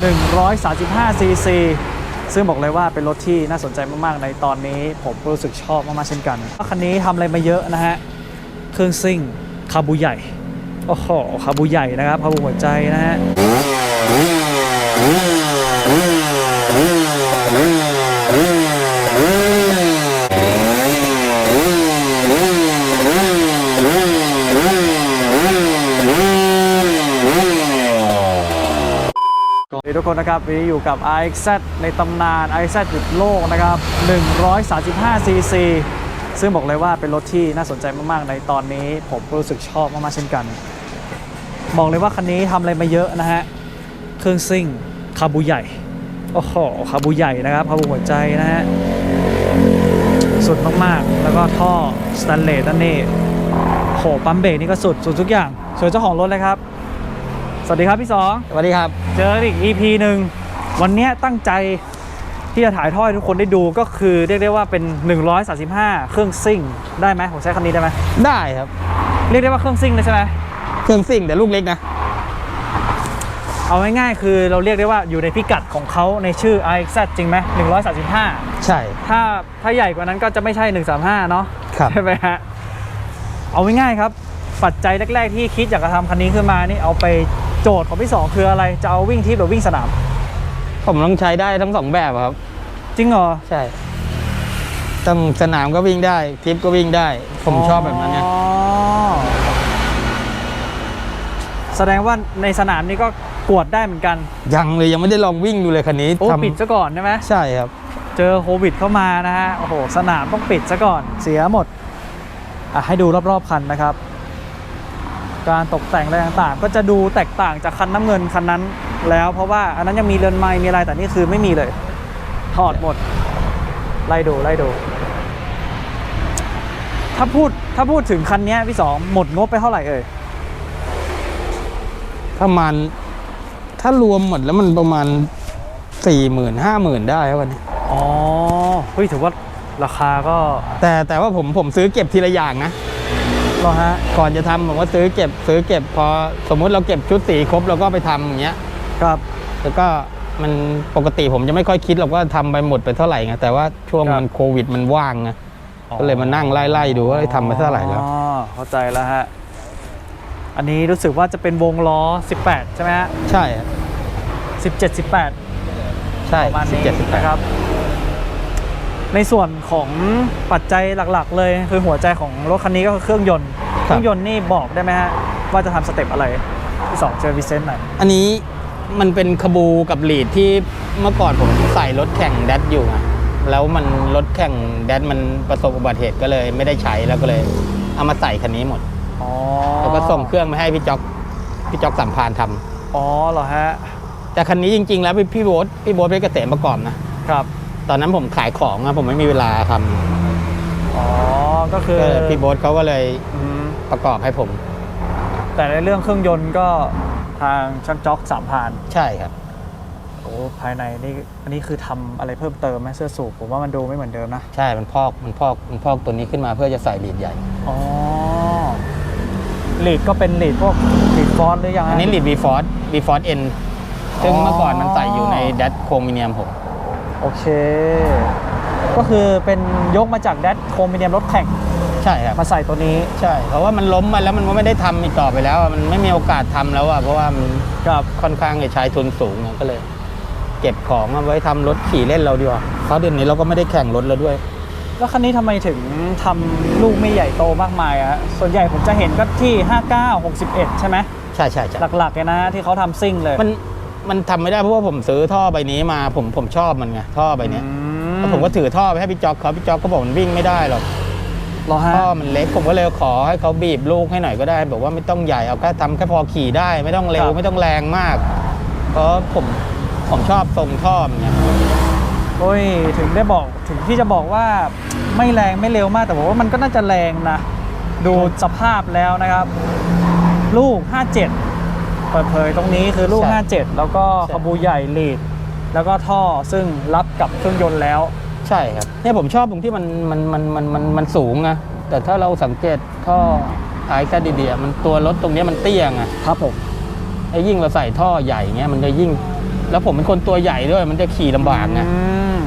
135 ซีซี ซึ่งบอกเลยว่าเป็นรถที่น่าสนใจมาก ๆ ในตอนนี้ ผมรู้สึกชอบมาก ๆ เช่นกัน คันนี้ทำอะไรมาเยอะนะฮะ เครื่องซิ่งคาบูใหญ่ โอ้โห คาบูใหญ่นะครับ คาบูหัวใจนะฮะส ดีทุกคนนะครับวันนี้อยู่กับ RXZ ในตำนาน RXZ หยุดโลกนะครับ 135 cc ซึ่งบอกเลยว่าเป็นรถที่น่าสนใจมากๆ ในตอนนี้ผมก็รู้สึกชอบมากๆ เช่นกัน บอกเลยว่าคันนี้ทำอะไรมาเยอะนะฮะ เครื่องซิ่งคาบูใหญ่ โอ้โห คาบูใหญ่นะครับ คาบูหัวใจนะฮะ สุดมากๆ แล้วก็ท่อสแตนเลสนั่นนี่โห ปั๊มเบรกนี่ก็สุด สุดทุกอย่างสวยเจ้าของรถเลยครับ วัสดีครับพี่สองสวัสดีครับ เจออีก EP หนึ่งวันเนี้ยตั้งใจที่จะถ่ายทอดให้ทุกคนได้ดูก็คือเรียกได้ว่าเป็น 135 เครื่องซิ่ง ได้ไหมผมใช้คำนี้ได้ไหมได้ครับ เรียกได้ว่าเครื่องซิ่งเลยใช่ไหมเครื่องซิ่งแต่ลูกเล็กนะ เอาง่ายๆคือเราเรียกได้ว่าอยู่ในพิกัดของเขาในชื่อ iX จริงไหม135 ใช่ ถ้าถ้าใหญ่กว่านั้นก็จะไม่ใช่ 135 เนาะครับใช่ไหมฮะเอาง่ายๆครับปัจจัยแรก ๆ ที่คิดอยากจะทำคันนี้ขึ้นมานี่เอาไป โจทย์ของพี่สองคืออะไรจะเอาวิ่งทิพย์หรือวิ่งสนาม ผมต้องใช้ได้ทั้งสองแบบครับ จริงเหรอใช่ต้องสนามก็วิ่งได้ทริปก็วิ่งได้ ผมชอบแบบนั้นไงอ๋อแสดงว่าในสนามนี้ก็กวดได้เหมือนกัน ยังเลยยังไม่ได้ลองวิ่งดูเลยคันนี้โอ้ทำปิดซะก่อนใช่ไหมใช่ครับ เจอโควิดเข้ามานะฮะโอ้โหสนามต้องปิดซะก่อนเสียหมดอะให้ดูรอบๆคันนะครับ การตกแต่งอะไรต่างๆ ก็จะดูแตกต่างจากคันน้ำเงินคันนั้นแล้ว เพราะว่าอันนั้นยังมีเรือนไม้มีอะไรแต่นี่คือไม่มีเลยถอดหมดไล่ดูไล่ดู ถ้าพูดถ้าพูดถึงคันเนี้ยพี่สองหมดงบไปเท่าไหร่เอ่ยประมาณถ้ารวมหมดแล้วมันประมาณสี่หมื่นห้าหมื่นได้ครับวันนี้อ๋อเฮ้ยถือว่าราคาก็ แต่แต่ว่าผมผมซื้อเก็บทีละอย่างนะเหรอฮะก่อนจะทำผมก็ซื้อเก็บซื้อเก็บพอสมมุติเราเก็บชุดสีครบเราก็ไปทำอย่างเงี้ยครับ แล้วก็มันปกติผมจะไม่ค่อยคิดหรอกว่าทำไปหมดไปเท่าไหร่ไงแต่ว่าช่วงครับ มันโควิดมันว่างไงก็เลยมานั่งไล่ๆดูว่าทำไปเท่าไหร่แล้ว อ๋อเข้าใจแล้วฮะ อันนี้รู้สึกว่าจะเป็นวงล้อ 18 ใช่ไหมฮะใช่ครับ17 18 ใช่ประมาณสิบนี้เจ็ดสิบแปดนะครับ ในส่วนของปัจจัยหลักๆ เลยคือหัวใจของรถคันนี้ก็คือเครื่องยนต์ เครื่องยนต์นี่บอกได้ไหมฮะว่าจะทำสเต็ปอะไรที่สองเจอวิเซนต์หน่อยอันนี้มันเป็นคบูกับลีดที่เมื่อก่อนผมใส่รถแข่งแดดอยู่ไงแล้วมันรถแข่งแดดมันประสบอุบัติเหตุก็เลยไม่ได้ใช้แล้วก็เลยเอามาใส่คันนี้หมดอ๋อแล้วก็ส่งเครื่องมาให้พี่จ๊อกพี่จ๊อกสัมพานทำอ๋อเหรอฮะแต่คันนี้จริง ๆ แล้วพี่พี่โบ๊ทพี่โบ๊ทเพชรเกษมประกอบนะครับ ตอนนั้นผมขายของอะผมไม่มีเวลาทำอ๋อ ก็คือก็เลยพี่โบ๊ทเขาก็เลยอืมประกอบให้ผม แต่ในเรื่องเครื่องยนต์ก็ทางช่างจ็อกสามพานใช่ครับ โอ้ภายในนี่อันนี้คือทำอะไรเพิ่มเติมไหมเสื้อสูบผมว่ามันดูไม่เหมือนเดิมนะ ใช่มันพอกมันพอกมันพอกตัวนี้ขึ้นมาเพื่อจะใส่ลีดใหญ่ อ๋อลีดก็เป็นลีดพวกลีดฟอนต์หรือยังฮะ อันนี้ลีด V Force V Force N ซึ่งอ๋อ เมื่อก่อนมันใส่อยู่ในแดดโครมิเนียมผม โอเค ก็คือเป็นยกมาจากแดดโครมิเนียมรถแข่งใช่ครับมาใส่ตัวนี้ใช่ เพราะว่ามันล้มมาแล้วมันก็ไม่ได้ทำอีกต่อไปแล้วอะมันไม่มีโอกาสทำแล้วอะเพราะว่ามันกับค่อนข้างจะใช้ทุนสูงอะก็เลย เก็บของเอาไว้ทำรถขี่เล่นเราดีกว่าเพราะเดี๋ยวนี้เราก็ไม่ได้แข่งรถแล้วด้วย แล้วคันนี้ทำไมถึงทำลูกไม่ใหญ่โตมากมายอะส่วนใหญ่ผมจะเห็นก็ที่ 59 61 ใช่ไหมใช่ใช่ใช่หลักๆเลยนะที่เขาทำซิ่งเลย มัน มันทำไม่ได้เพราะว่าผมซื้อท่อใบนี้มาผมผมชอบมันไงท่อใบเนี้ยอืแล้วผมก็ถือท่อไปให้พี่จ๊อกเขาพี่จ๊อกก็บอกมันวิ่งไม่ได้หรอกเหรอฮะท่อมันเล็กผมก็เลยขอให้เขาบีบลูกให้หน่อยก็ได้บอกว่าไม่ต้องใหญ่เอาแค่ทำแค่พอขี่ได้ไม่ต้องเร็วไม่ต้องแรงมาก เพราะผมผมชอบทรงท่อมันไง โอ้ยถึงได้บอกถึงที่จะบอกว่าไม่แรงไม่เร็วมากแต่ผมว่ามันก็น่าจะแรงนะ ดูสภาพแล้วนะครับ ลูก 57 เปิดเผยตรงนี้คือลูก57 แล้วก็ขบูใหญ่ลีด แล้วก็ท่อซึ่งรับกับเครื่องยนต์แล้ว ใช่ครับเนี่ยผมชอบตรงที่มันมันมันมันมันมันสูงนะแต่ถ้าเราสังเกตท่อไอแซดดีๆมันตัวรถตรงเนี้ยมันเตี้ยไงครับผมไอ้ยิ่งเราใส่ท่อใหญ่เงี้ยมันจะยิ่ง แล้วผมเป็นคนตัวใหญ่ด้วยมันจะขี่ลำบากไงอืม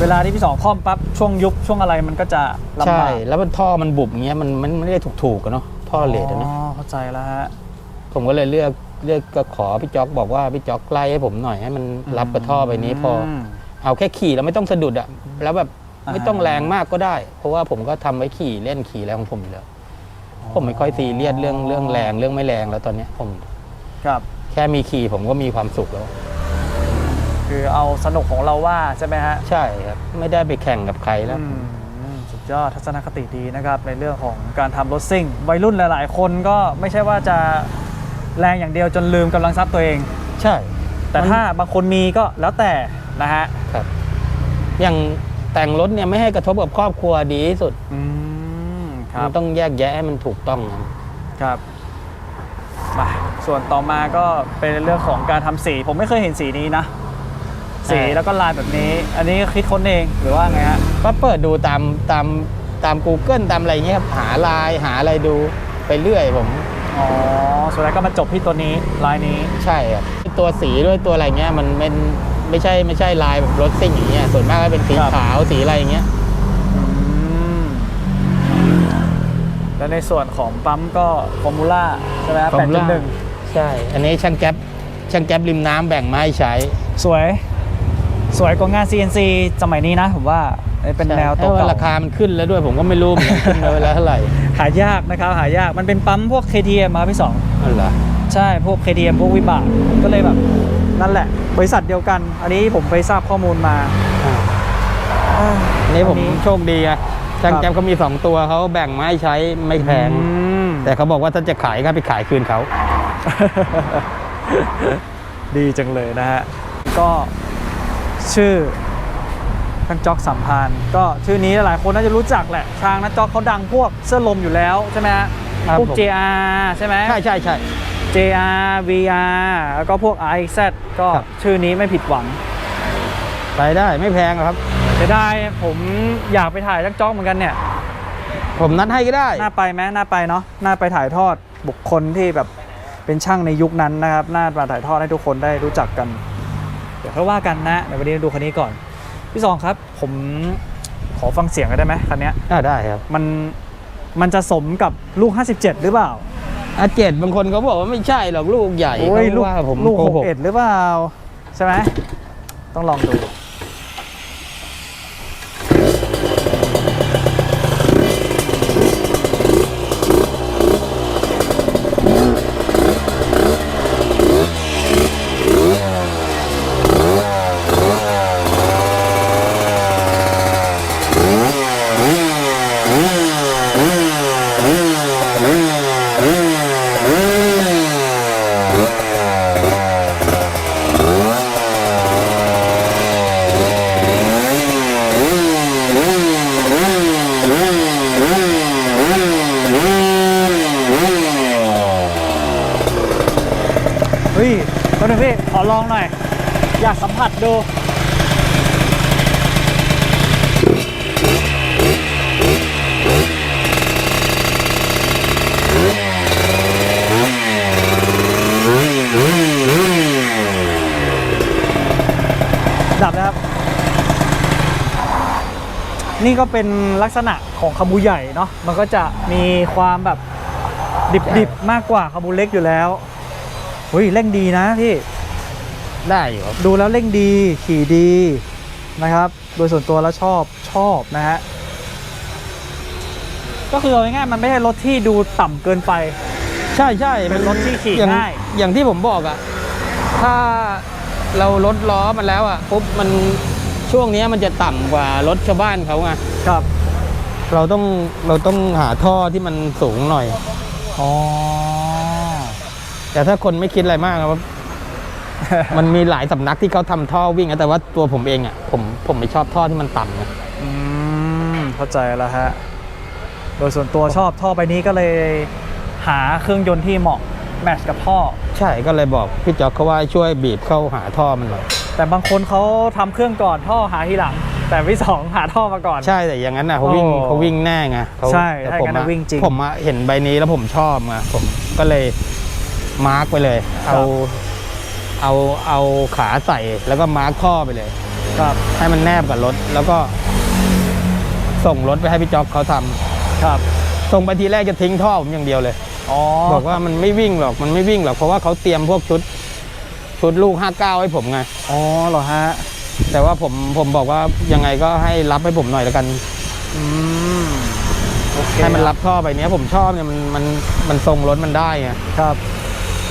เวลาที่พี่สองคล่อมปั๊บช่วงยุบช่วงอะไรมันก็จะลำใช่บากแล้วมันท่อมันบุบเงี้ยมันมันไม่ได้ถูกๆกันเนาะท่อเลดอะเนาะอ๋อเข้าใจแล้วฮะ ผมก็เลยเลือกเลือกก็ขอพี่จ๊อกบอกว่าพี่จ๊อกไล่ให้ผมหน่อยให้มันรับกับท่อไปนี้พออมเอาแค่ขี่แล้วไม่ต้องสะดุดอะแล้วแบบอ่าไม่ต้องแรงมากก็ได้ เพราะว่าผมก็ทำไว้ขี่เล่นขี่อะไรของผมอยู่แล้วผมไม่ค่อยซีเรียสเรื่องเรื่องแรงเรื่องไม่แรงแล้วตอนเนี้ยผมครับ แค่มีขี่ผมก็มีความสุขแล้ว คือเอาสนุกของเราว่าใช่ไหมฮะใช่ครับไม่ได้ไปแข่งกับใครแล้วอืมสุดยอดทัศนคติดีนะครับ ในเรื่องของการทำรถซิ่ง วัยรุ่นหลาย ๆ คนก็ไม่ใช่ว่าจะ แรงอย่างเดียวจนลืมกำลังทรัพย์ตัวเอง ใช่ แต่ถ้าบางคนมีก็แล้วแต่นะฮะครับ อย่างแต่งรถเนี่ยไม่ให้กระทบกับครอบครัวดีที่สุดอืมครัมับนต้องแยกแยะให้มันถูกต้องนะครับมาส่วนต่อมาก็เป็นเรื่องของการทำสี ผมไม่เคยเห็นสีนี้นะ สีแล้วก็ลายแบบนี้ อันนี้คิดค้นเองหรือว่าไงฮะก็เปิดดูตามตามตาม Google ตามอะไรเงี้ยครับหาลายหาอะไรดูไปเรื่อยผม อ๋อสุดท้ายก็มาจบที่ตัวนี้ลายนี้ใช่ครับตัวสีด้วยตัวอะไรเงี้ยมันเป็นไม่ใช่ไม่ใช่ลายแบบรถซิ่งอย่างเงี้ยส่วนมากก็เป็นสีครับขาวสีอะไรอย่างเงี้ยอืมแล้วในส่วนของปั๊มก็ฟอร์มูล่าใช่ไหมแปดจุดหนึ่งใช่ อันนี้ช่างแก๊ปช่างแก๊ปริมน้ำแบ่งมาให้ใช้ สวย สวยกว่างาน CNC สมัยนี้นะผมว่าเป็นแนวใช่ตัวเพราะเก่าราคามันขึ้นแล้วด้วยผมก็ไม่รู้เหมือนกันขึ้นไปแล้วเท่าไหร่ หายากนะครับหายากมันเป็นปั๊มพวก KTM มาพี่สองนั่นเหรอใช่พวก KTM พวกวิบากก็เลยแบบนั่นแหละ บริษัทเดียวกัน อันนี้ผมไปทราบข้อมูลมาอ่าอ่าอันนี้ผมอัโชคดีไงช่างครับแก๊ปเขามีสองตัวเขาแบ่งมาให้ใช้ไม่แพงอืมแต่เขาบอกว่าถ้าจะขายก็ไปขายคืนเขาดีจังเลยนะฮะ ก็ชื่อ ทางจ็อกสัมพันธ์ก็ชื่อนี้หลายคนน่าจะรู้จักแหละทางนักจ็อกเขาดังพวกเสื้อลมอยู่แล้วใช่ไหมฮะครับพวกผม JR ใช่ไหมใช่ใช่ใช่ JR VR แล้วก็พวก RXZ ก็ครับชื่อนี้ไม่ผิดหวังไปได้ไม่แพงหรอกครับจะได้ผมอยากไปถ่ายจักจ็อกเหมือนกันเนี่ย ผมนัดให้ก็ได้น่าไปไหมน่าไปเนาะน่าไปถ่ายทอดบุคคลที่แบบเป็นช่างในยุคนั้นนะครับน่ามาถ่ายทอดให้ทุกคนได้รู้จักกัน เดี๋ยวค่อยว่ากันนะเดี๋ยววันนี้ดูคันนี้ก่อน พี่สองครับ ผมขอฟังเสียงกันได้ไหมคันเนี้ยอ่าได้ครับมันมันจะสมกับลูก 57 หรือเปล่าอาเจ็ดบางคนเขาบอกว่าไม่ใช่หรอกลูกใหญ่โอ้ยเขาลูกว่าผมลูกโกหก 61หรือเปล่า ใช่ไหมต้องลองดู เนนึงพี่ขอลองหน่อย อยากสัมผัสดูดับนะครับ นี่ก็เป็นลักษณะของขบูใหญ่เนาะมันก็จะมีความแบบดิบๆมากกว่าขบูเล็กอยู่แล้ว เฮ้ยเร่งดีนะพี่ ได้อยู่ครับดูแล้วเร่งดีขี่ดีนะครับ โดยส่วนตัวแล้วชอบชอบนะฮะ ก็คือเอาง่ายๆมันไม่ใช่รถที่ดูต่ำเกินไป ใช่ใช่เป็นรถที่ขี่อย่างง่าย อย่างที่ผมบอกอะถ้าเราลดล้อมันแล้วอะปุ๊บมันช่วงเนี้ยมันจะต่ำกว่ารถชาวบ้านเขาไงครับ เราต้องเราต้องหาท่อที่มันสูงหน่อย อ๋อ แต่ถ้าคนไม่คิดอะไรมากครับ มันมีหลายสำนักที่เขาทำท่อวิ่งนะแต่ว่าตัวผมเองอะผมผมไม่ชอบท่อที่มันต่ำนะอืมเข้าใจแล้วฮะ โดยส่วนตัวชอบท่อไปนี้ก็เลยหาเครื่องยนต์ที่เหมาะแมทช์กับท่อ ใช่ก็เลยบอกพี่จอกเขาว่าให้ช่วยบีบเข้าหาท่อมันหน่อยแต่บางคนเขาทำเครื่องก่อนท่อหาทีหลัง แต่พี่สองหาท่อมาก่อน ใช่แต่อย่างนั้นน่ะเขาวิ่งโอ้เขาวิ่งแน่ไงเขาใช่แต่ถ้าอย่างนั้นอะน่ะวิ่งจริง ผมอะเห็นใบนี้แล้วผมชอบไงผมก็เลย มาร์กไปเลย เอาเอาเอาขาใส่แล้วก็มาร์คท่อไปเลยครับให้มันแนบกับรถ แล้วก็ ส่งรถไปให้พี่จ๊อกเขาทำครับส่งไปทีแรกจะทิ้งท่อผมอย่างเดียวเลยอ๋อบอกว่ามันไม่วิ่งหรอกมันไม่วิ่งหรอกเพราะว่าเขาเตรียมพวกชุด ชุดลูก 59 ให้ผมไงอ๋อเหรอฮะแต่ว่าผมผมบอกว่ายังไงก็ให้รับให้ผมหน่อยแล้วกันอืมโอเคให้มันรับท่อไปเนี้ยผมชอบเนี่ยมันมันมันทรงรถมันได้ไงครับ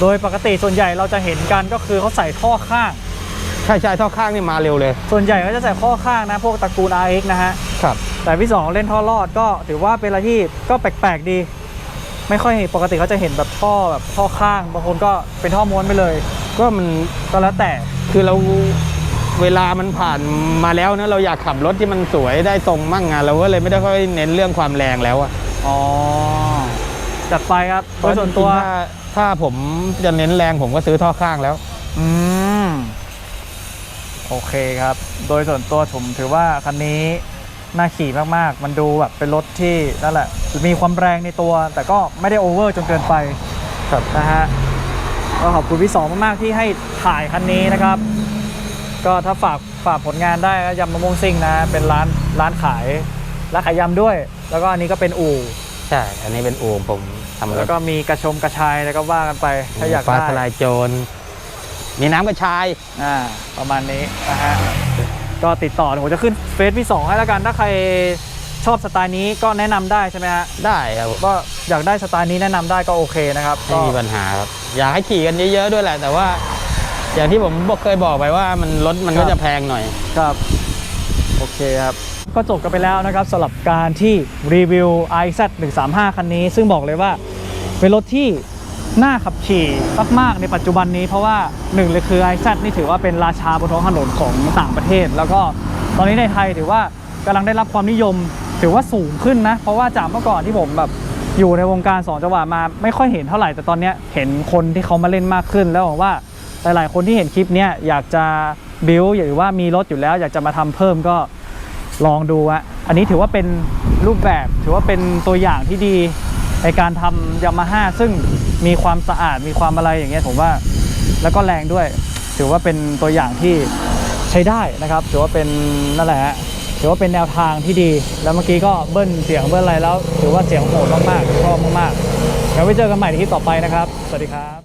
โดยปกติส่วนใหญ่เราจะเห็นกันก็คือเขาใส่ท่อข้าง ใช่ใช่ท่อข้างนี่มาเร็วเลย ส่วนใหญ่ก็จะใส่ข้อข้างนะ พวกตระกูล RX นะฮะ ครับ แต่พี่สองเล่นท่อรอดก็ถือว่าเป็นอะไรที่ก็แปลกๆดี ไม่ค่อยปกติเขาจะเห็นแบบท่อแบบท่อข้าง บางคนก็เป็นท่อม้วนไปเลย ก็มันก็แล้วแต่ คือเราเวลามันผ่านมาแล้วนะเราอยากขับรถที่มันสวยได้ทรงมั่งงานเราก็เลยไม่ได้ค่อยเน้นเรื่องความแรงแล้วอะอ๋อ จัดไปครับโดยส่วนตัวถ้าถ้าผมจะเน้นแรงผมก็ซื้อท่อข้างแล้ว อืม โอเคครับ โดยส่วนตัวผมถือว่าคันนี้น่าขี่มากๆ มันดูแบบเป็นรถที่นั่นแหละ มีความแรงในตัว แต่ก็ไม่ได้โอเวอร์จนเกินไปครับนะฮะ ก็ขอบคุณพี่สองมากๆที่ให้ถ่ายคันนี้นะครับ ก็ถ้าฝากฝากผลงานได้ก็ยำมะม่วงซิ่งนะ เป็นร้านร้านขายร้านขายยำด้วย แล้วก็อันนี้ก็เป็นอู่ ใช่ อันนี้เป็นอู่ผมทำรแล้ถวก็มีกระชมกระชายแล้วก็ว่ากันไป ถ้าอยากฟ้าได้ทลายโจร มีน้ำกระชาย อ่า ประมาณนี้นะฮะ ก็ติดต่อเดี๋ยวผมจะขึ้นเฟซพี่สองให้แล้วกัน ถ้าใครชอบสไตล์นี้ก็แนะนำได้ใช่ไหมฮะ ได้ครับ ก็อยากได้สไตล์นี้แนะนำได้ก็โอเคนะครับ ไม่ก็มีปัญหาครับ อยากให้ขี่กันเยอะๆด้วยแหละ แต่ว่า อย่างที่ผมบอกเคยบอกไปว่ามันรถมันก็จะแพงหน่อย ครับ โอเคครับ ก็จบกันไปแล้วนะครับสำหรับการที่รีวิว iZ 135คันนี้ ซึ่งบอกเลยว่าเป็นรถที่น่าขับขี่มากๆในปัจจุบันนี้เพราะว่าหนึ่งเลยคือ iZ นี่ถือว่าเป็นราชาบนท้องถนนของต่างประเทศ แล้วก็ตอนนี้ในไทยถือว่ากำลังได้รับความนิยมถือว่าสูงขึ้นนะ เพราะว่าจากเมื่อก่อนที่ผมแบบอยู่ในวงการสองจังหวะมาไม่ค่อยเห็นเท่าไหร่แต่ตอนนี้เห็นคนที่เขามาเล่นมากขึ้น แล้วบอกว่าหลายๆ คนที่เห็นคลิปเนี้ยอยากจะบิวหรือว่ามีรถอยู่แล้ว อยากจะมาทำเพิ่มก็ ลองดูอะอันนี้ถือว่าเป็นรูปแบบถือว่าเป็นตัวอย่างที่ดีในการทำยามาฮ่าซึ่งมีความสะอาดมีความอะไรอย่างเงี้ยผมว่าแล้วก็แรงด้วย ถือว่าเป็นตัวอย่างที่ใช้ได้นะครับถือว่าเป็นนั่นแหละฮะถือว่าเป็นแนวทางที่ดี แล้วเมื่อกี้ก็เบิ้ลเสียงเบิ้ลอะไรแล้ว ถือว่าเสียงโหดมากๆชอบมากๆแล้วไว้เจอกันใหม่ในคลิปต่อไปนะครับ สวัสดีครับ